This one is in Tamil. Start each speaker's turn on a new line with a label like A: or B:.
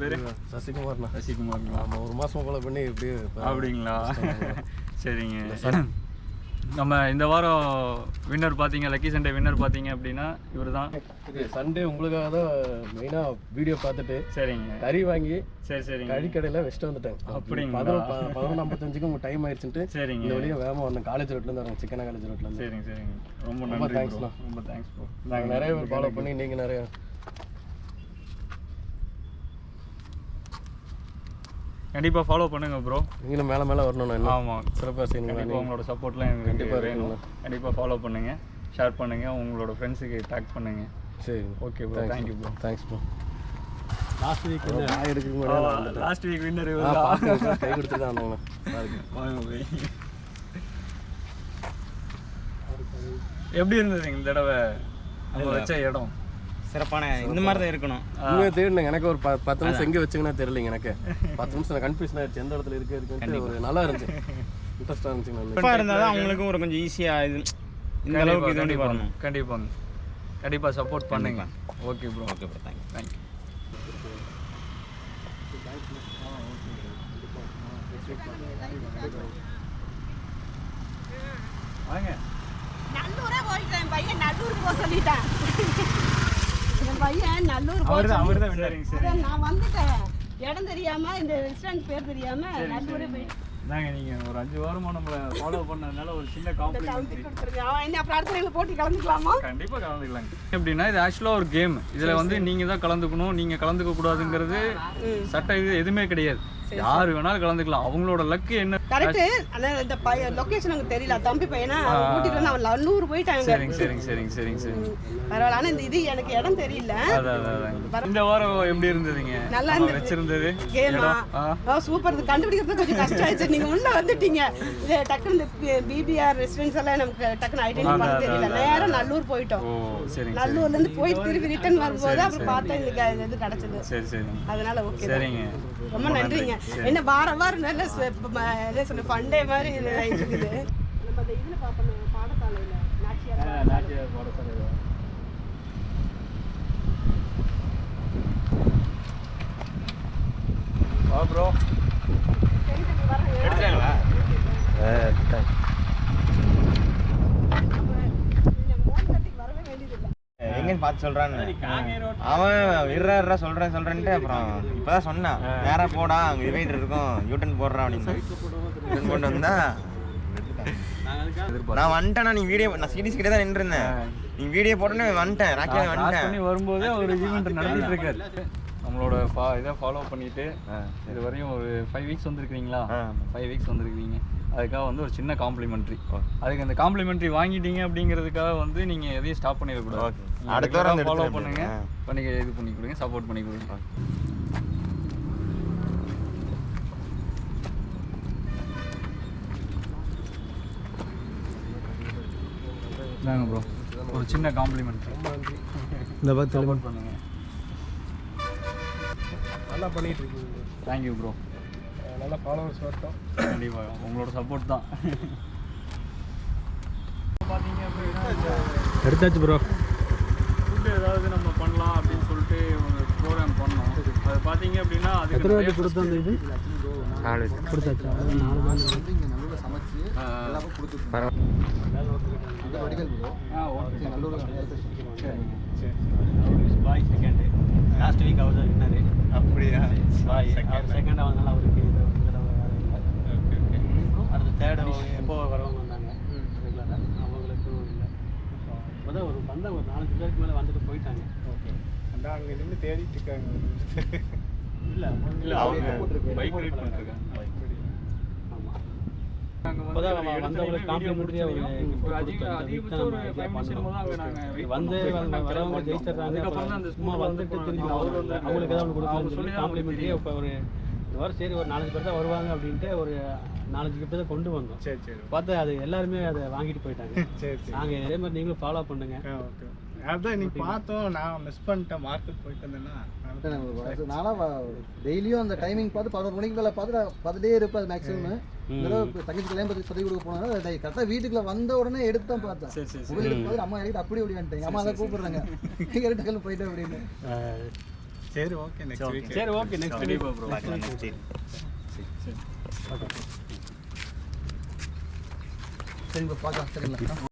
A: பேர்?
B: சசிகுமார்ண்ணா.
A: சசிகுமார்ங்களா
B: ஆமாம் ஒரு மாதம் போல பண்ணி இப்ப
A: அப்படிங்களா? சரிங்க. நம்ம இந்த வாரம் வின்னர் பார்த்தீங்க லக்கி சண்டே வின்னர் பார்த்தீங்க அப்படின்னா இவர் தான்
B: இது சண்டே உங்களுக்காக தான் மெயினாக வீடியோ பார்த்துட்டு
A: சரிங்க.
B: கறி வாங்கி
A: சரி சரிங்க.
B: கறிக்கடையில் வச்சுட்டு வந்துட்டேன்.
A: அப்படிங்களா?
B: பதினொன்று ஐம்பத்தஞ்சுக்கு உங்களுக்கு டைம் ஆயிடுச்சுட்டு
A: சரிங்க.
B: இந்த வழியாக வேகமாக வந்தேன் காலேஜ் ரோட்லேருந்து வரேன் சிக்கனா காலேஜ் ரோட்லேருந்து
A: சரிங்க சரிங்க. ரொம்ப
B: ரொம்ப
A: நன்றி
B: thanks
A: bro.
B: ண்ணா.
A: ரொம்ப தேங்க்ஸ் ப்ரோ
B: நாங்கள் நிறைய பேர் ஃபாலோ பண்ணி நீங்கள் நிறைய
A: கண்டிப்பாக ஃபாலோ பண்ணுங்க ப்ரோ
B: நீங்களும் மேலே மேலே வரணும்
A: ஆமாம்
B: சிறப்பாக செய்யுங்க.
A: கண்டிப்பாக உங்களோட சப்போர்ட்லாம் எனக்கு
B: கண்டிப்பா
A: வேணும். கண்டிப்பாக ஃபாலோ பண்ணுங்க ஷேர் பண்ணுங்க உங்களோட ஃப்ரெண்ட்ஸுக்கு டேக் பண்ணுங்க.
B: சரி.
A: Okay bro thank you bro
B: thanks bro last week நான்
A: லாஸ்ட் வீக் வின்னர்
B: கை கொடுத்து தான்
A: வாங்க எப்படி இருந்தது இந்த தடவை? நம்ம வச்ச இடம்?
C: சிறப்பான இந்த மாதிரி தான் இருக்கணும்.
B: உண்மையாக தேடினேங்க எனக்கு ஒரு பத்து நிமிஷம் எங்கே வச்சுங்கன்னா தெரியலைங்க எனக்கு. பத்து நிமிஷம் கன்ஃபியூஷன் ஆயிடுச்சு. எந்த இடத்துல இருக்கு இருக்குன்ட்டு ஒரு நல்லா இருந்துச்சு. இன்ட்ரெஸ்டாக இருந்துச்சுங்க நல்லா
C: இப்போ இருந்தால் தான் அவங்களுக்கும் ஒரு கொஞ்சம் ஈஸியாக இது இந்த அளவுக்கு இது பண்ணி வரணும்.
A: கண்டிப்பாங்க கண்டிப்பாக சப்போர்ட் பண்ணுங்க. Okay bro
C: okay bro thank you
A: thank you வாங்க.
D: நல்லூரே போயிட்டேன். என் பையன் நல்லூர் போக சொல்லிட்டேன். பையன் நல்லூர் அதான் நான் வந்துட்டேன். இடம் தெரியாம இந்த ரெஸ்டாரண்ட் பேர் தெரியாம நல்லூரே போயிட்டு
A: நாங்க நீங்க ஒரு அஞ்சு வாரமா நம்மள ஃபாலோ பண்ணதுனால ஒரு சின்ன
D: நாள் போட்டி கலந்துக்கலாமா?
A: கண்டிப்பா கலந்துக்கலாங்க. எப்படின்னா இது ஆக்சுவலா ஒரு கேம் இதுல வந்து நீங்க தான் கலந்துக்கணும் நீங்க கலந்துக்க கூடாதுங்கிறது சட்ட இது எதுவுமே கிடையாது. யாரு வேணாலும் கலந்துக்கலாம். அவங்களோட லக்கு என்ன?
D: கரெக்ட் ஆனா இந்த பையன் லொகேஷன் எனக்கு தெரியல. தம்பி பையனா? கூட்டிட்டு வந்து அவன் நல்லூர் போயிட்டாங்க
A: சரிங்க சரிங்க சரிங்க சரிங்க சரிங்க.
D: பரவாயில்ல. ஆனா இந்த இது எனக்கு இடம் தெரியல.
A: இந்த வாரம் எப்படி இருந்ததுங்க?
D: நல்லா இருந்தது.
A: வச்சிருந்தது.
D: கேமா. சூப்பர். இது கண்டுபிடிக்கிறது கொஞ்சம் கஷ்டம் ஆயிடுச்சு நீங்க உள்ள வந்துட்டீங்க. டக்குனு இந்த பிபிஆர் ரெசிடென்ஸ் எல்லாம் நமக்கு டக்குனு ஐடென்டிஃபை பண்ண தெரியல. நேரா நல்லூர் போயிட்டோம். நல்லூர்ல இருந்து போய் திருப்பி ரிட்டர்ன் வரும்போது அப்புறம் பார்த்தா இன்னைக்கு இது- கிடைச்சது. அதனால ஓகே
A: சரிங்க.
D: ரொம்ப நன்றிங்க. என்ன வாரம் வாரம் நல்ல ஸ்வ- ப- ம- என்ன சொல்ல ஃபண்டே மாதிரி இது ஆயிட்டு இருக்குது. நம்ம அந்த இதுல பார்ப்போம் பாடசாலையில நாச்சியார்
A: பாடசாலை.
C: பார்த்து சொல்றான்னு அவன் இருறா இருறா சொல்றேன் சொல்றேன்ட்டு அப்புறம் இப்பதான் சொன்னான். நேரா போடா அங்க டிவைடர் இருக்கும். யூட்டன் போடுறான் அப்படின்னு. யூட்டன் போட்டு வந்தா நான் வந்துட்டேனா நீ வீடியோ நான் சிடிஸ் கிட்ட தான் நின்றுருந்தேன். நீ வீடியோ போட்டோன்னே வந்துட்டேன்.
A: கிராஸ்
C: வந்துட்டேன்.
A: வரும்போது ஒரு ஈவெண்ட் நடத்திட்டு இருக்காரு. நம்மளோட ஃபா இதை ஃபாலோ பண்ணிட்டு இது வரையும் ஒரு ஃபைவ் வீக்ஸ் வந்திருக்கீங்களா
C: ஆ.
A: ஃபைவ் வீக்ஸ் வந்திருக்கீங்க அதுக்காக வந்து ஒரு சின்ன காம்ப்ளிமெண்ட்ரி அதுக்கு அந்த காம்ப்ளிமெண்ட்ரி வாங்கிட்டீங்க அப்படிங்கிறதுக்காக வந்து நீங்க எதையும் ஸ்டாப் பண்ணிடக்கூடாது.
C: அடுத்த வாரம் வந்து
A: ஃபாலோ பண்ணுங்க. பண்ணி இது பண்ணி கொடுங்க சப்போர்ட் பண்ணி கொடுங்க. இந்தாங்க ப்ரோ ஒரு சின்ன காம்ப்ளிமெண்ட்ரி
B: இந்த பார்த்து
A: பண்ணுங்க.
B: நல்லா பண்ணிட்டு இருக்கீங்க.
A: தேங்க்யூ ப்ரோ
B: நல்லா ஃபாலோவர்ஸ் வரட்டும்.
A: கண்டிப்பாக உங்களோட சப்போர்ட் தான். பார்த்தீங்க அப்படின்னா
B: எடுத்தாச்சு ப்ரோ
A: ஃபுட்டு ஏதாவது நம்ம பண்ணலாம் அப்படின்னு சொல்லிட்டு ஒரு ப்ரோக்ராம் பண்ணோம். அது பார்த்தீங்க அப்படின்னா அதுக்கு நிறைய
B: கொடுத்தோம் அந்த இது? கொடுத்தாச்சா?
A: ஆ. ஓகே சரிங்க சரி
E: பாய் செகண்ட் லாஸ்ட் வீக் அவர் தான் வின்னாரு
C: அப்படியா?
E: பாய் செகண்ட் ஆனதுனால அவருக்கு இந்த ஒரு தடவை வேலை இல்லை
A: ஓகே ஓகே
E: தேர்ட் எப்போ வரவங்க வந்தாங்க? ரெகுலராக அவங்களுக்கும் இல்லை. இப்போதான் ஒரு வந்த ஒரு நாலஞ்சு பேருக்கு மேலே வந்துட்டு போயிட்டாங்க.
A: ஓகே.
B: அந்த அங்கே நின்று தேடிட்டு இருக்காங்க.
E: இல்லை
A: இல்லை அவங்க பைக் ரைட் பண்ணிருக்காங்க.
E: ஆமாம்
A: நாங்க வந்து
E: இப்போதான்
A: எடுத்த
E: வந்தவங்களுக்கு
A: video
E: complimentary ஆ ஒரு
A: முடிச்சதையும்
E: gift
A: ஒரு
E: கொடுத்தோம்.
A: அதிக
E: இந்த
A: அதிகபட்சம்
E: week தான்
A: ஒரு
E: நம்ம
A: five minutes
E: பண்ணோம்.
A: என்னமோ தான் அங்க நாங்க wait
E: வந்து வரவங்க ஜெயிச்சிடுறாங்க. சும்மா வந்துட்டு. திரும்பி அவங்களுக்கு ஏதாவது
A: சொல்லி தெரியும்.
E: இப்போ ஒரு இந்த வாரம் சரி ஒரு நாலஞ்சு பேர் தான் வருவாங்க அப்படின்ட்டு ஒரு நாலஞ்சு கிஃப்ட் தான் கொண்டு வந்தோம்.
B: சரி சரி.
E: பார்த்தா அது எல்லாருமே அதை வாங்கிட்டு போயிட்டாங்க.
B: சரி சரி.
E: நாங்கள் இதே மாதிரி நீங்களும் ஃபாலோ பண்ணுங்க.
B: ஓகே அதான் இன்னைக்கு பார்த்தோம் நான் மிஸ் பண்ணிட்டேன் மார்க்கெட் போயிட்டு வந்தேன்னா.
F: நானும் டெய்லியும் அந்த டைமிங் பார்த்து பதினோரு மணிக்கு மேலே பார்த்து நான் பார்த்துட்டே இருப்பேன் மேக்ஸிமம் தங்கச்சி கல்யாணம் பற்றி சொல்லி கொடுக்க போனாலும் கரெக்டாக வீட்டுக்குள்ள வந்த உடனே எடுத்து தான் பார்த்தேன்.
A: சரி சரி
F: அம்மா எடுத்து அப்படி அம்மா அதை கூப்பிடுறாங்க. போயிட்டேன் அப்படின்னு.
G: சரி ஓகே நெக்ஸ்ட் வீக் சரி ஓகே நெக்ஸ்ட் வீக்
E: பார்க்கலாம் next week.
F: சரிங்க பார்க்கலாம் சரிங்களா